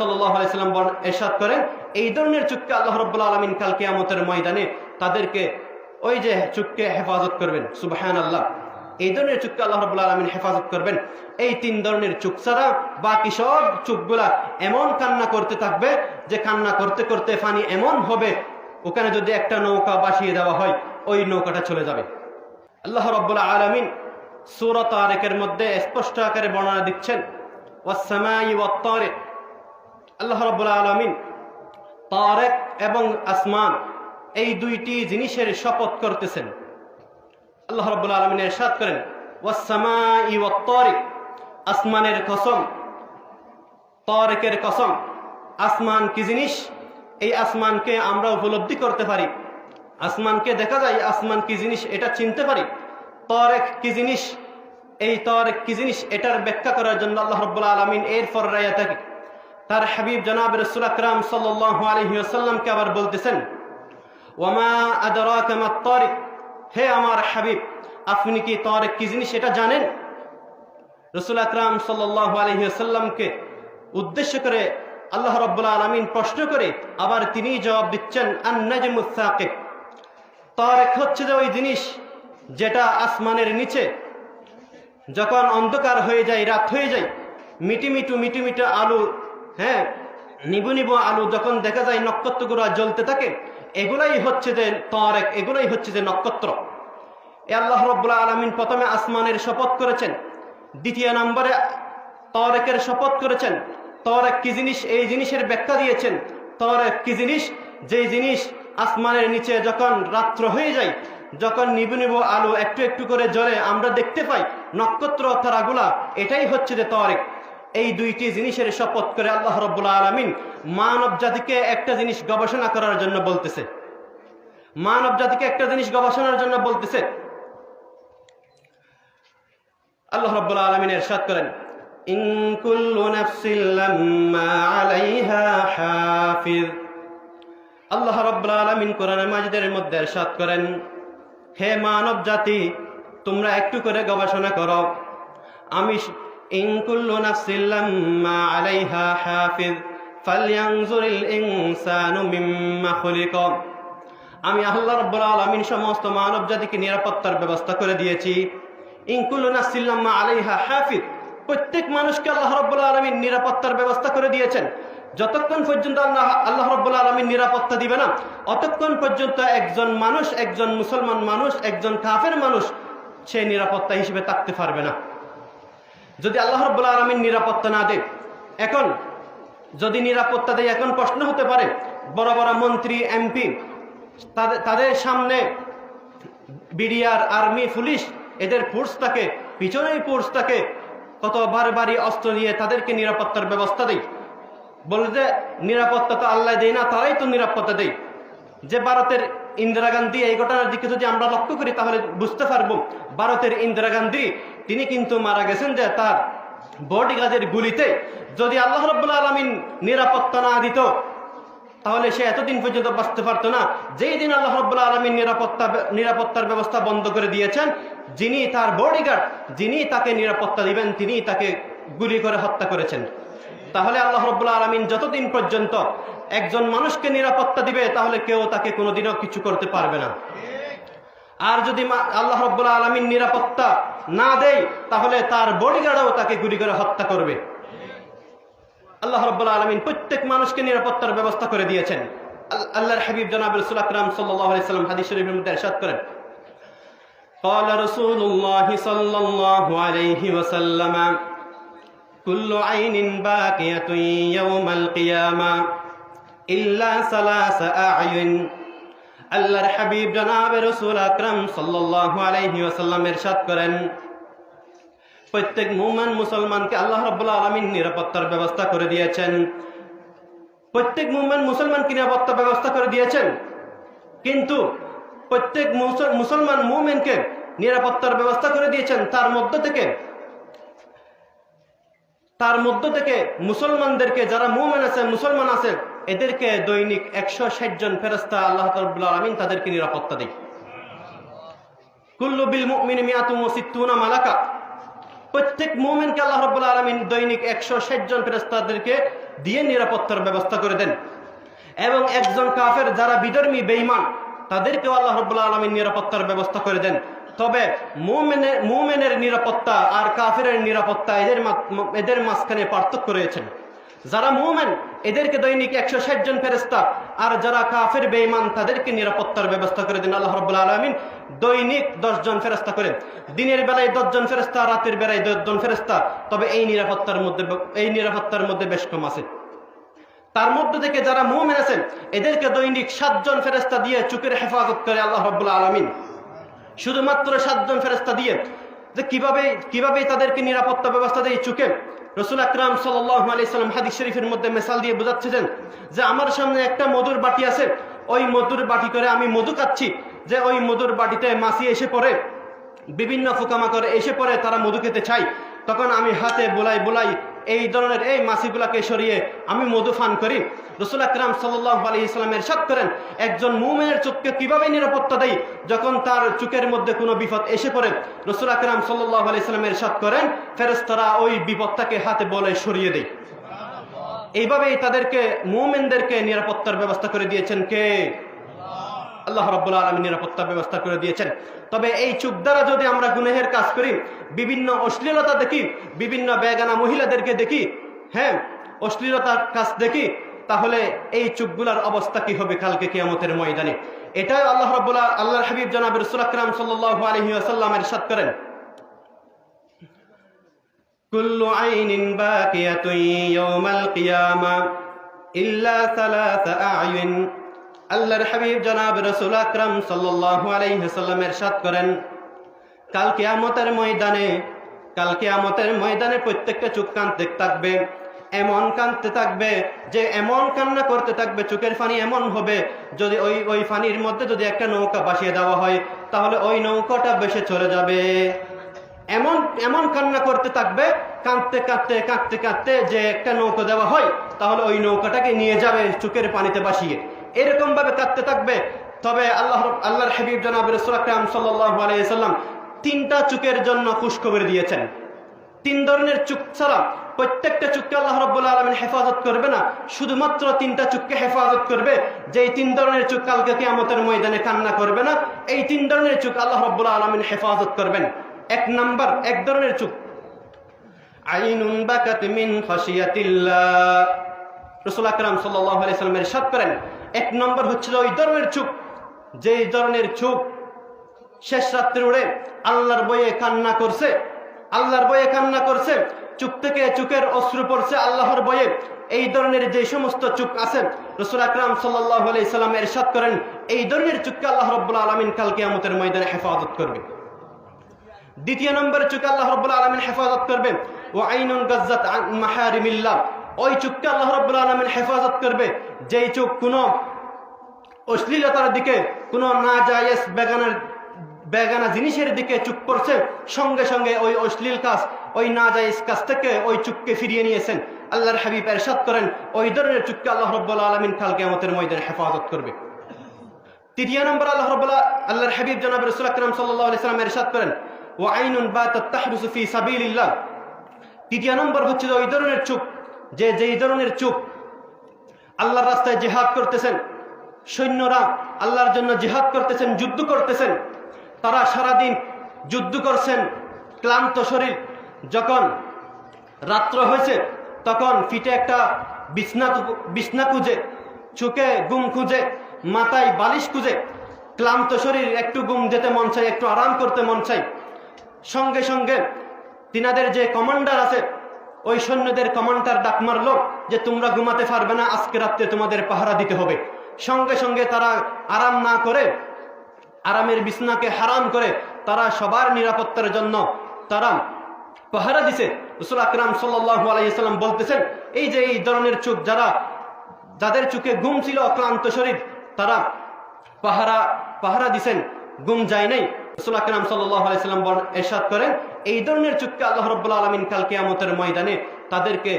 সাল্লাম এরশাদ করেন, এই ধরনের চুক্তি আল্লাহ আলমিন কাল কিয়ামতের ময়দানে তাদেরকে ওই যে চুক্কে হেফাজত করবেন সুবাহান আল্লাহ এই ধরনের চুক্তি আল্লাহ রব্বুল্লা আলমিন হেফাজত করবেন। এই তিন ধরনের ছাড়া বাকি সব চুকগুলা এমন কান্না করতে থাকবে যে কান্না করতে করতে ফানি এমন হবে, ওখানে যদি একটা নৌকা বাসিয়ে দেওয়া হয়, ওই নৌকাটা চলে যাবে। আল্লাহ রব্বুল্লা আলমিন সুরত আরেকের মধ্যে স্পষ্ট আকারে বর্ণনা দিচ্ছেন ওয়াসামাই আল্লাহ রব্বুল আলমিন তারেক এবং আসমান এই দুইটি জিনিসের শপথ করতেছেন। আল্লাহ রব্বুল আলমিন এরশাদ করেন ওয়াসামাই ওয়াত্তারিক আসমানের কসম, তারেকের কসম। আসমান কি জিনিস? এই আসমানকে আমরা উপলব্ধি করতে পারি। আসমানকে দেখা যায় আসমান কি জিনিস এটা চিনতে পারি। তরেক কি জিনিস? এই তরেক কি জিনিস এটার ব্যাখ্যা করার জন্য আল্লাহ রব্বুল আলমিন এর ফর থাকে তার হাবিব জনাব রসুল আকরাম সাল্লাহ আলহিউসাল্লামকে আবার বলতেছেন ওমা তরিক? হে আমার হাবিব, আপনি কি তরেক কি জিনিস এটা জানেন? রসুল আকরাম সাল্লাহ আলহিউসাল্লামকে উদ্দেশ্য করে আল্লাহ রব্বুল আলমিন প্রশ্ন করে আবার তিনি জবাব দিচ্ছেন আন্নাজমুসাকিব তরেক হচ্ছে যে ওই জিনিস যেটা আসমানের নিচে যখন অন্ধকার হয়ে যায়, রাত হয়ে যায় মিটিমিটু মিটিমিটু আলু হ্যাঁ নিবু নিবু আলু যখন দেখা যায় নক্ষত্রগুলো জ্বলতে থাকে, এগুলাই হচ্ছে যে তরেক, এগুলাই হচ্ছে যে নক্ষত্র। এ আল্লাহ রব্বুল্লাহ আলমিন প্রথমে আসমানের শপথ করেছেন, দ্বিতীয় নম্বরে তরেকের শপথ করেছেন, তরেক কি জিনিস, এই জিনিসের ব্যাখ্যা দিয়েছেন, তরেক কি জিনিস যে জিনিস আসমানের নিচে যখন রাত্র হয়ে যায়, যখন নিবু নিবু আলো একটু একটু করে জ্বলে, আমরা দেখতে পাই নক্ষত্র তারাগুলা, এটাই হচ্ছে যে তরেক। এই দুইটি জিনিসের শপথ করে আল্লাহ রব্বুল্লা আলমিন মানব জাতিকে একটা জিনিস গবেষণা করার জন্য বলতেছে। মানব জাতিকে একটা জিনিস গবেষণার জন্য বলতেছে। আল্লাহ রব্বুল্লা আলমিন এরশাদ করেন আল্লাহ রব্বুল আলমিন কোরআন মাজিদের মধ্যে এরশাদ করেন, হে মানব জাতি, তোমরা একটু করে গবেষণা করো। আমি ইনকুল্লু নাফসিল্লাম্মা আলাইহা হাফিজ ফালয়ানজুরিল ইনসানু মিম্মা খুলিক আমি আল্লাহ রব্বুল আলমিন সমস্ত মানব জাতিকে নিরাপত্তার ব্যবস্থা করে দিয়েছি। ইনকুল্লু নাফসিল্লাম্মা আলাইহা হাফিজ প্রত্যেক মানুষকে আল্লাহ রব্বুল আলমিন নিরাপত্তার ব্যবস্থা করে দিয়েছেন। যতক্ষণ পর্যন্ত আল্লাহ আল্লাহ রব্বুল আলমীর নিরাপত্তা দিবে না, অতক্ষণ পর্যন্ত একজন মানুষ, একজন মুসলমান মানুষ, একজন কাফের মানুষ সে নিরাপত্তা হিসেবে থাকতে পারবে না। যদি আল্লাহ রব্বুল আলমীর নিরাপত্তা না দেয় এখন যদি নিরাপত্তা দেয়, এখন প্রশ্ন হতে পারে, বড় বড় মন্ত্রী, এমপি, তাদের তাদের সামনে বিডিআর, আর্মি, পুলিশ, এদের ফোর্স থাকে, পিছনেই ফোর্স থাকে, কত বারবারই অস্ত্র নিয়ে তাদেরকে নিরাপত্তার ব্যবস্থা দেয় বলে যে, নিরাপত্তা তো আল্লাহ দেয় না, তারাই তো নিরাপত্তা দেয়। যে ভারতের ইন্দিরা গান্ধী এই ঘটনার দিকে যদি আমরা লক্ষ্য করি, তাহলে বুঝতে পারব ভারতের ইন্দিরা গান্ধী, তিনি কিন্তু মারা গেছেন যে তার বডিগার্ডের গুলিতে। যদি আল্লাহ রব্বুল্লা আলমিন নিরাপত্তা না দিত, তাহলে সে এতদিন পর্যন্ত বাঁচতে পারতো না। যেই দিন আল্লাহ রব্বুল্লা আলমিন নিরাপত্তা নিরাপত্তার ব্যবস্থা বন্ধ করে দিয়েছেন, যিনি তার বডিগার্ড যিনি তাকে নিরাপত্তা দিবেন, তিনি তাকে গুলি করে হত্যা করেছেন। তাহলে আল্লাহ রব্বুল্লা আলমিন যতদিন পর্যন্ত একজন মানুষকে নিরাপত্তা দিবে তাহলে কেউ তাকে কোনোদিনও কিছু করতে পারবে না আর যদি আল্লাহ রব্বুল্লা আলমিন নিরাপত্তা না দেয় তাহলে তার বডিগার্ডও তাকে গুলি করে হত্যা করবে আল্লাহ রব্বুল্লা আলমিন প্রত্যেক মানুষকে নিরাপত্তার ব্যবস্থা করে দিয়েছেন আল্লাহর হাবিব জনাব রসুল আকরাম সাল্লাম হাদিস শরীফের মধ্যে এরশাদ করেন قال رسول الله صلى الله عليه وسلم কুল্লু আইনিন বাকিয়াতুন ইয়াউমাল কিয়ামা ইল্লা সালাসা আয়ুন। আল্লাহর হাবিব জনাবে রসুল আকরাম সাল্লাল্লাহু আলাইহি ওয়াসাল্লাম ইরশাদ করেন, প্রত্যেক মুমিন মুসলমানকে আল্লাহ রাব্বুল আলামিন নিরাপত্তার ব্যবস্থা করে দিয়েছেন। প্রত্যেক মুমিন মুসলমানকে নিরাপত্তা ব্যবস্থা করে দিয়েছেন, কিন্তু প্রত্যেক মুসলমান মুমিনকে নিরাপত্তার ব্যবস্থা করে দিয়েছেন। তার মধ্য থেকে তার মধ্য থেকে মুসলমানদেরকে, যারা মুমেন আছে, মুসলমান আছে, এদেরকে দৈনিক একশো ষাট জন ফেরস্তা আল্লাহ আলমিন তাদেরকে নিরাপত্তা দেয়। কুল্লু বিল মুমিন মিয়াতুম সিত্তুনা মালাকা। প্রত্যেক মুমিনকে আল্লাহ রব্বুল আলমিন দৈনিক একশো ষাট জন ফেরস্তাদেরকে দিয়ে নিরাপত্তার ব্যবস্থা করে দেন। এবং একজন কাফের, যারা বিধর্মী, বেঈমান, তাদেরকেও আল্লাহ রব্বুল্লাহ আলমীর নিরাপত্তার ব্যবস্থা করে দেন। তবে মুমেনের মুমেনের নিরাপত্তা আর কাফের নিরাপত্তা এদের এদের মাঝখানে পার্থক্য রয়েছে। যারা মুমেন, এদেরকে দৈনিক একশো ষাট জন ফেরেস্তা আর যারা কাফের, বেঈমান, তাদেরকে নিরাপত্তার ব্যবস্থা করে দেন আল্লাহ রব্বুল আলমিন। দৈনিক দশ জন ফেরেস্তা করেন দিনের বেলায় দশজন ফেরেস্তা রাতের বেলায় দশজন ফেরেস্তা তবে এই নিরাপত্তার মধ্যে এই নিরাপত্তার মধ্যে বেশ কম আছে। তার মধ্যে থেকে যারা মুমিন আছেন এদেরকে দৈনিক সাতজন ফেরেস্তা দিয়ে চুকের হেফাজত করে আল্লাহ রব্বুল আলমিন। শুধুমাত্র সাতজন ফেরেস্তা দিয়ে যে কীভাবে কীভাবে তাদেরকে নিরাপত্তা ব্যবস্থা দেয় চুকে রসুল আকরাম সাল্লাম হাদিস শরীফের মধ্যে মেসাল দিয়ে বোঝাচ্ছেন যে আমার সামনে একটা মধুর বাটি আছে। ওই মধুর বাটি করে আমি মধু খাচ্ছি। যে ওই মধুর বাটিতে মাছি এসে পড়ে, বিভিন্ন ফুকামাকড় এসে পড়ে, তারা মধু খেতে চাই তখন আমি হাতে বোলাই বোলাই এই ধরনের এই মাসিগুলাকে সরিয়ে আমি মধু ফান করি। রসুল আকরাম সাল্লাহ আলী ইসলামের সাত করেন, একজন মুমেনের চোখকে কীভাবে নিরাপত্তা দেয় যখন তার চোখের মধ্যে কোনো বিপদ এসে পড়ে, রসুল আকরাম সাল্লাহ আলি ইসলামের সাত করেন ফেরেস্তারা ওই বিপদটাকে হাতে বলে সরিয়ে দেয়। এইভাবেই তাদেরকে মুমেনদেরকে নিরাপত্তার ব্যবস্থা করে দিয়েছেন কে? আল্লাহ রাবুল্লাহ আলমী নিরাপত্তা ব্যবস্থা করে দিয়েছেন। তবে এই চুপ দ্বারা যদি আমরা গুনেহের কাজ করি, বিভিন্ন অশ্লীলতা দেখি, বিভিন্ন বেগানা মহিলাদেরকে দেখি হ্যাঁ অশ্লীলতার কাজ দেখি, তাহলে এই চুপগুলার অবস্থা কি হবে কালকে কেয়ামতের ময়দানে? এটাই আল্লাহ রবুল্লাহ আল্লাহ হাবিব জনাবের সুলাকরাম সাল্লাহ আলহি আসাল্লামের সাত করেন। কুল্লু আইনিন বাকিয়াতুন ইয়াউমাল কিয়ামা ইল্লা আইন। আল্লাহর হাবিব জনাব রসুল আকরাম সাল্লাল্লাহু আলাইহি সাল্লাম এরশাদ করেন, কাল কিয়ামতের ময়দানে, কাল কিয়ামতের ময়দানে প্রত্যেকটা চোখ কাঁদতে থাকবে, এমন কাঁদতে থাকবে যে এমন কান্না করতে থাকবে, চোখের পানি এমন হবে যদি ওই ওই পানির মধ্যে যদি একটা নৌকা বাসিয়ে দেওয়া হয়, তাহলে ওই নৌকাটা বেসে চলে যাবে। এমন এমন কান্না করতে থাকবে, কাঁদতে কাঁদতে কাঁদতে কাঁদতে যে একটা নৌকা দেওয়া হয়, তাহলে ওই নৌকাটাকে নিয়ে যাবে চোখের পানিতে বাসিয়ে এরকম ভাবে কাঁদতে থাকবে। তবে আল্লাহ আল্লাহর হাবিব জনাব রসুল আকরাম সাল্লাল্লাহু আলাইহি সাল্লাম তিনটা চুকের জন্য খুশখবর দিয়েছেন। তিন ধরনের চুক ছাড়া প্রত্যেকটা চুককে আল্লাহ রব্বুল আলমিন হেফাজত করবে না। শুধুমাত্র তিনটা চুককে হেফাজত করবে যে এই তিন ধরনের চুক কালকে কিয়ামতের ময়দানে কান্না করবে না, এই তিন ধরনের চুক আল্লাহ রব্বুল আলমিন হেফাজত করবেন। এক নাম্বার, এক ধরনের চুক। আইনুন বাকাত মিন খাশিয়াতিল্লাহ। রসুল আকরাম সাল্লাল্লাহু আলাইহি সাল্লামের সাত করেন এক নম্বর হচ্ছিল ওই ধরনের চুপ। যেই ধরনের চুপ শেষ রাত্রে উড়ে আল্লাহর বয়ে কান্না করছে, আল্লাহর বয়ে কান্না করছে, চুপ থেকে চুকের অশ্রু পড়ছে আল্লাহর বইয়ে। এই ধরনের যে সমস্ত চুপ আছে, রসুল আকরাম সাল্লাম এরশাদ করেন, এই ধরনের চুপকে আল্লাহ রব্বুল আলামিন কালকে কিয়ামতের ময়দানে হেফাজত করবে। দ্বিতীয় নম্বরে চুক আল্লাহ রব্বুল আলমিন হেফাজত করবে ও আইনুন গজ্জাত আন মাহারিমিল্লাহ। ওই চুককে আল্লাহ রব্বুল আলমিন হেফাজত করবে। যেই চুক কোনো অশ্লীলতার দিকে, কোনো না জায়েজ বেগানের, বেগানা জিনিসের দিকে চুপ করছে, সঙ্গে সঙ্গে ওই অশ্লীল কাজ, ওই না জায়েজ কাজ থেকে ওই চুপকে ফিরিয়ে নিয়েছেন। আল্লাহর হাবিব এরশাদ করেন, ওই ধরনের চুককে আল্লাহ রব্বুল আলমিন কাল কেমতের ময়দানে হেফাজত করবে। তৃতীয় নম্বর আল্লাহ রব্বুল্লাহ আল্লাহর হাবিব জনাব রসুল আকরাম সাল্লাম এরশাদ করেন ও আইনুন বা তাহরুসু ফি সাবিলিল্লাহ। তৃতীয় নম্বর হচ্ছে ওই ধরনের চুপ যে যেই ধরনের চুপ আল্লাহর রাস্তায় জেহাদ করতেছেন, সৈন্যরা আল্লাহর জন্য জেহাদ করতেছেন, যুদ্ধ করতেছেন, তারা সারাদিন যুদ্ধ করছেন, ক্লান্ত শরীর। যখন রাত্র হয়েছে, তখন ফিটে একটা বিছনা বিছনা খুঁজে, চোখে গুম খুঁজে, মাথায় বালিশ খুঁজে, ক্লান্ত শরীর, একটু গুম যেতে মন চাই একটু আরাম করতে মন চাই সঙ্গে সঙ্গে তিনাদের যে কমান্ডার আছে ওই সৈন্যদের কমান্ডার ডাক মারলো যে তোমরা ঘুমাতে পারবে না, আজকে রাত্রে তোমাদের পাহারা দিতে হবে। সঙ্গে সঙ্গে তারা আরাম না করে, আরামের বিছনাকে হারাম করে তারা সবার নিরাপত্তার জন্য তারা পাহারা দিছে। রসুল আকরাম সাল্লাহু আলাইসাল্লাম বলতেছেন, এই যে এই ধরনের চোখ যারা, যাদের চোখে ঘুম ছিল অক্লান্ত শরীর, তারা পাহারা পাহারা দিছেন গুম যায় নাই। সাল্লাহ এরশাদ করেন, এই ধরনের চুক্কে আল্লাহ আলমিন কাল কেয়ামতের ময়দানে তাদেরকে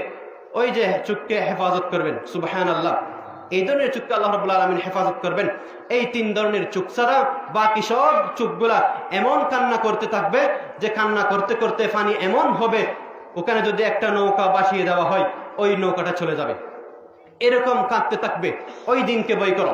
ওই যে চুক্কে হেফাজত করবেন সুবাহান আল্লাহ এই ধরনের চুক্কে আল্লাহ রব্বুল্লা আলমিন হেফাজত করবেন। এই তিন ধরনের চুক ছাড়া বাকি সব চুকগুলা এমন কান্না করতে থাকবে যে কান্না করতে করতে ফানি এমন হবে, ওখানে যদি একটা নৌকা বাসিয়ে দেওয়া হয়, ওই নৌকাটা চলে যাবে। এরকম কাঁদতে থাকবে, ওই দিনকে বই করো।